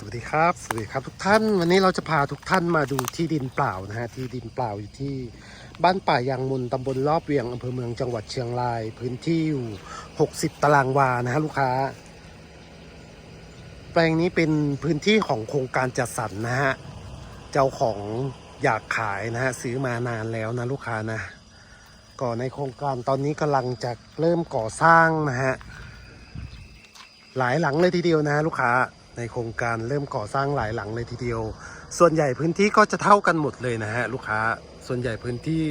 สวัสดีครับ สวัสดีครับทุกท่าน วันนี้เราจะพาทุกท่านมาดูที่ดินเปล่านะฮะ ที่ดินเปล่าอยู่ที่บ้านป่ายางมุนตำบลรอบเวียงอำเภอเมืองจังหวัดเชียงราย พื้นที่อยู่ 60 ตารางวานะฮะลูกค้า แปลงนี้เป็นพื้นที่ของโครงการจัดสรรนะฮะ เจ้าของอยากขายนะฮะซื้อมานานแล้วนะลูกค้านะก่อในโครงการตอนนี้กำลังจะเริ่มก่อสร้างนะฮะหลายหลังเลยทีเดียวนะลูกค้า ในโครงการเริ่มก่อสร้างหลายหลังเลยทีเดียว ส่วนใหญ่พื้นที่ก็จะเท่ากันหมดเลยนะฮะลูกค้า ส่วนใหญ่พื้นที่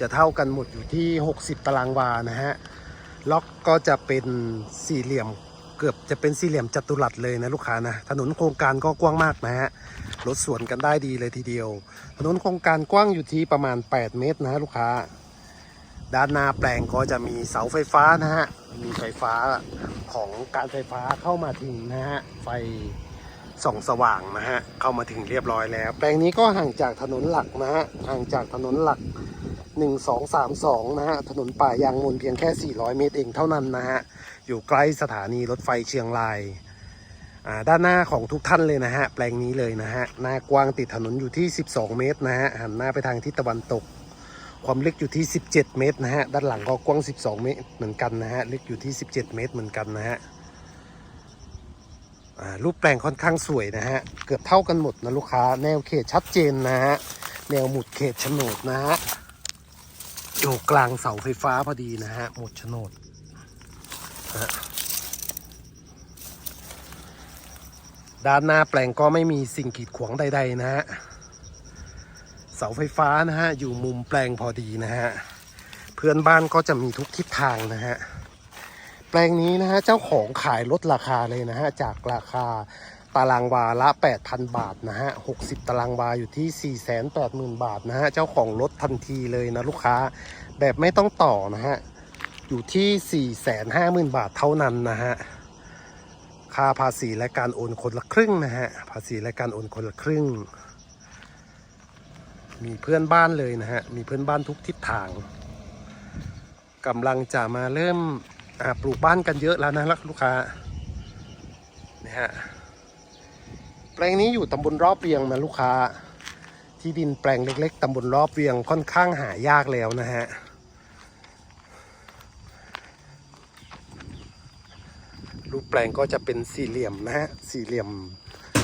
จะเท่ากันหมดอยู่ที่ 60 ตารางวานะฮะ ล็อกก็จะเป็นสี่เหลี่ยมเกือบจะเป็นสี่เหลี่ยมจัตุรัสเลยนะลูกค้านะ ถนนโครงการก็กว้างมากนะฮะ รถสวนกันได้ดีเลยทีเดียว ถนนโครงการกว้างอยู่ที่ประมาณ 8 เมตรนะฮะลูกค้า ด้านหน้าแปลงก็จะมีเสาไฟฟ้านะฮะ มีไฟฟ้าของการไฟฟ้าเข้ามาถึงนะฮะ ไฟส่องสว่างนะฮะ เข้ามาถึงเรียบร้อยแล้ว แปลงนี้ก็ห่างจากถนนหลักนะฮะ ห่างจากถนนหลัก 1 2 3 2 นะฮะ ถนนป่ายางมูลเพียงแค่ 400 เมตรเองเท่านั้นนะฮะ อยู่ใกล้สถานีรถไฟเชียงรายอ่าด้านหน้าของทุกท่านเลยนะฮะ แปลงนี้เลยนะฮะ หน้ากว้างติดถนนอยู่ที่ 12 เมตรนะฮะ หันหน้าไปทางทิศตะวันตก ความลึกอยู่ที่ 17 เมตรนะฮะ ด้านหลังก็กว้าง 12 เมตรเหมือนกันนะฮะ ลึกอยู่ที่ 17 เมตรเหมือนกันนะฮะรูปแปลงค่อนข้างสวยนะฮะ เกือบเท่ากันหมดนะลูกค้า แนวเขตชัดเจนนะฮะ แนวหมุดเขตโฉนดนะฮะ อยู่กลางเสาไฟฟ้าพอดีนะฮะ หมุดโฉนดนด้านหน้าแปลงก็ไม่มีสิ่งกีดขวางใด ๆ นะฮะ เสาไฟฟ้านะฮะ อยู่มุมแปลงพอดีนะฮะ เพื่อนบ้านก็จะมีทุกทิศทางนะฮะ แปลงนี้นะฮะ เจ้าของขายลดราคาเลยนะฮะ จากราคาตารางวาละ 8,000 บาทนะฮะ 60 ตารางวาอยู่ที่ 480,000 บาทนะฮะ เจ้าของลดทันทีเลยนะลูกค้า แบบไม่ต้องต่อนะฮะ อยู่ที่ 450,000 บาทเท่านั้นนะฮะค่าภาษีและการโอนคนละครึ่งนะฮะ ภาษีและการโอนคนละครึ่ง มีเพื่อนบ้านเลยนะฮะ มีเพื่อนบ้านทุกทิศทางกำลังจะมาเริ่มปลูกบ้านกันเยอะแล้วนะลูกค้านี่ฮะแปลงนี้อยู่ตำบลรอบเวียงนะลูกค้า ที่ดินแปลงเล็ก ๆตำบลรอบเวียงค่อนข้างหายากแล้วนะฮะรูปแปลงก็จะเป็นสี่เหลี่ยมนะฮะสี่เหลี่ยม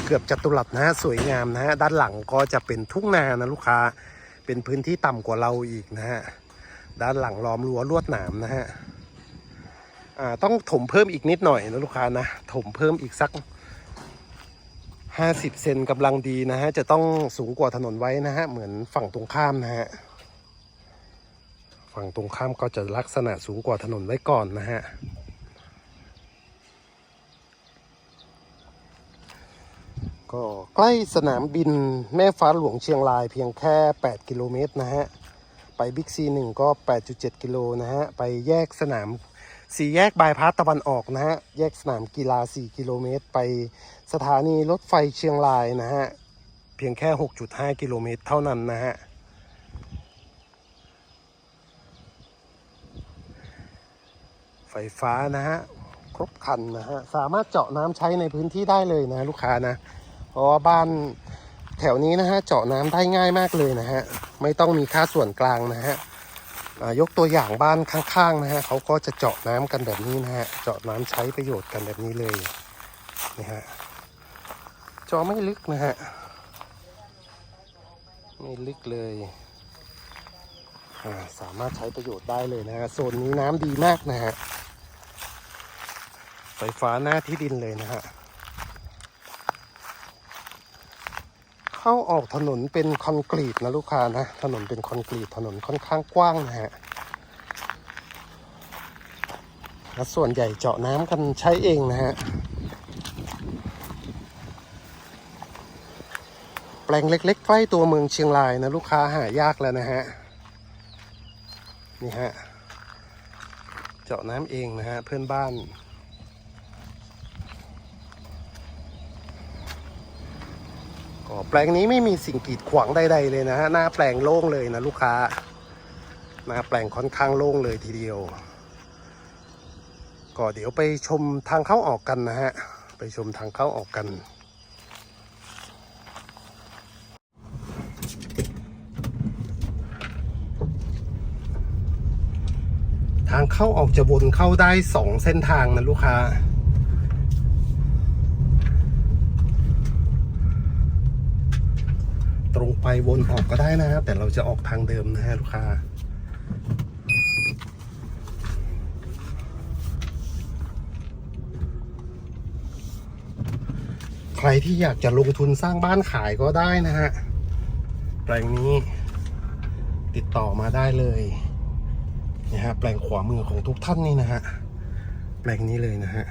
เกือบจัตุรัสนะฮะสวยงามนะฮะด้านหลังก็จะเป็นทุ่งนานะลูกค้า เป็นพื้นที่ต่ำกว่าเราอีกนะฮะด้านหลังล้อมรั้วลวดหนามนะฮะอ่าต้องถมเพิ่มอีกนิดหน่อยนะลูกค้านะถมเพิ่มอีกสัก 50 เซนกำลังดีนะฮะจะต้องสูงกว่าถนนไว้นะฮะเหมือนฝั่งตรงข้ามนะฮะฝั่งตรงข้ามก็จะลักษณะสูงกว่าถนนไว้ก่อนนะฮะ ก็ใกล้สนามบินแม่ฟ้าหลวงเชียงรายเพียงแค่ 8 กิโลเมตรนะฮะ ไปบิ๊กซีหนึ่งก็ 8.7 กิโลนะฮะ ไปแยกสนามสี่แยกบายพาสตะวันออกนะฮะ แยกสนามกีฬา 4 กิโลเมตร ไปสถานีรถไฟเชียงรายนะฮะ เพียงแค่ 6.5 กิโลเมตรเท่านั้นนะฮะไฟฟ้านะฮะ ครบคันนะฮะ สามารถเจาะน้ำใช้ในพื้นที่ได้เลยนะลูกค้านะ เพราะว่าบ้านแถวนี้นะฮะเจาะน้ำได้ง่ายมากเลยนะฮะไม่ต้องมีค่าส่วนกลางนะฮะยกตัวอย่างบ้านข้างๆนะฮะเขาก็จะเจาะน้ำกันแบบนี้นะฮะเจาะน้ำใช้ประโยชน์กันแบบนี้เลยนะฮะเจาะไม่ลึกนะฮะไม่ลึกเลยสามารถใช้ประโยชน์ได้เลยนะฮะโซนนี้น้ำดีมากนะฮะไฟฟ้าหน้าที่ดินเลยนะฮะ เข้าออกถนนเป็นคอนกรีตนะลูกค้านะ ถนนเป็นคอนกรีตถนนค่อนข้างกว้างนะฮะและส่วนใหญ่เจาะน้ำกันใช้เองนะฮะ แปลงเล็ก ๆ ใกล้ตัวเมืองเชียงรายนะลูกค้าหายากแล้วนะฮะ นี่ฮะ เจาะน้ำเองนะฮะเพื่อนบ้าน ก็แปลงนี้ไม่มีสิ่งกีดขวางใดๆเลยนะฮะหน้าแปลงโล่งเลยนะลูกค้า หน้าแปลงค่อนข้างโล่งเลยทีเดียว ก็เดี๋ยวไปชมทางเข้าออกกันนะฮะ ไปชมทางเข้าออกกันทางเข้าออกจะวนเข้าได้ 2 เส้นทางนะลูกค้า ตรงไปวนออกก็ได้นะฮะแต่เราจะออกทางเดิมนะฮะลูกค้าใครที่อยากจะลงทุนสร้างบ้านขายก็ได้นะฮะแปลงนี้ติดต่อมาได้เลยนะฮะแปลงขวามือของทุกท่านนี่นะฮะแปลงนี้เลยนะฮะ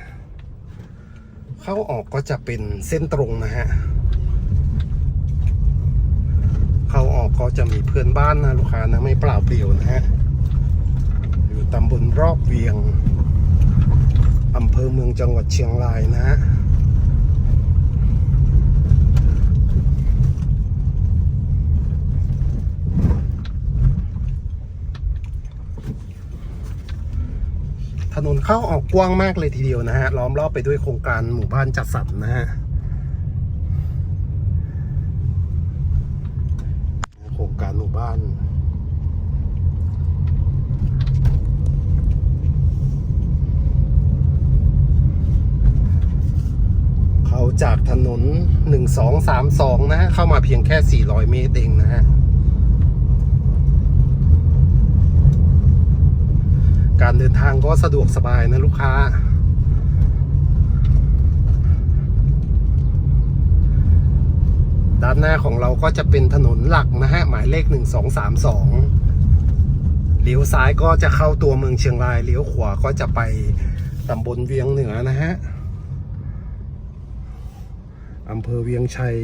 เข้าออกก็จะเป็นเส้นตรงนะฮะ เข้าออกก็จะมีเพื่อนบ้านนะลูกค้านะไม่เปล่าเปลี่ยวนะฮะอยู่ตำบลรอบเวียงอำเภอเมืองจังหวัดเชียงรายนะฮะถนนเข้าออกกว้างมากเลยทีเดียวนะฮะ ล้อมรอบไปด้วยโครงการหมู่บ้านจัดสรรนะฮะ โครง การหมู่บ้านเขาจากถนน 1232 นะฮะ เข้ามาเพียงแค่ 400 เมตรเองนะฮะ การเดินทางก็สะดวกสบายนะลูกค้า ด้านหน้าของเราก็จะเป็นถนนหลักนะฮะ หมายเลข 1232 เลี้ยวซ้ายก็จะเข้าตัวเมืองเชียงราย เลี้ยวขวาก็จะไปตำบลเวียงเหนือนะฮะอำเภอเวียงชัย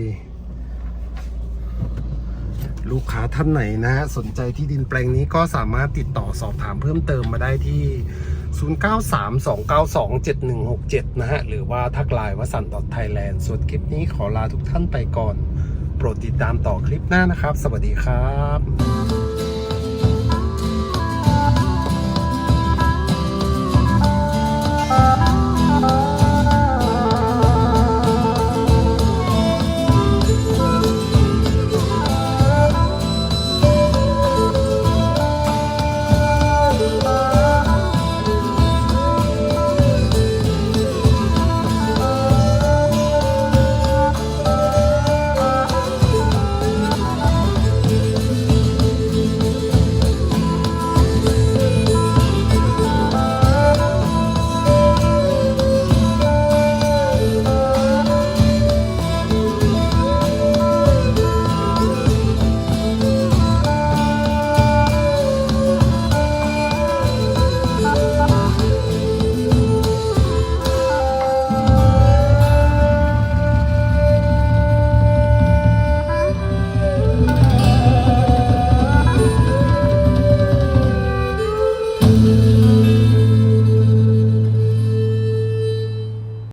ลูกค้าท่านไหนนะฮะ สนใจที่ดินแปลงนี้ก็สามารถติดต่อสอบถามเพิ่มเติมมาได้ที่ 0932927167 นะฮะ หรือว่าทักไลน์วสันต์ไทยแลนด์ส่วนคลิปนี้ขอลาทุกท่านไปก่อน โปรดติดตามต่อคลิปหน้านะครับ สวัสดีครับ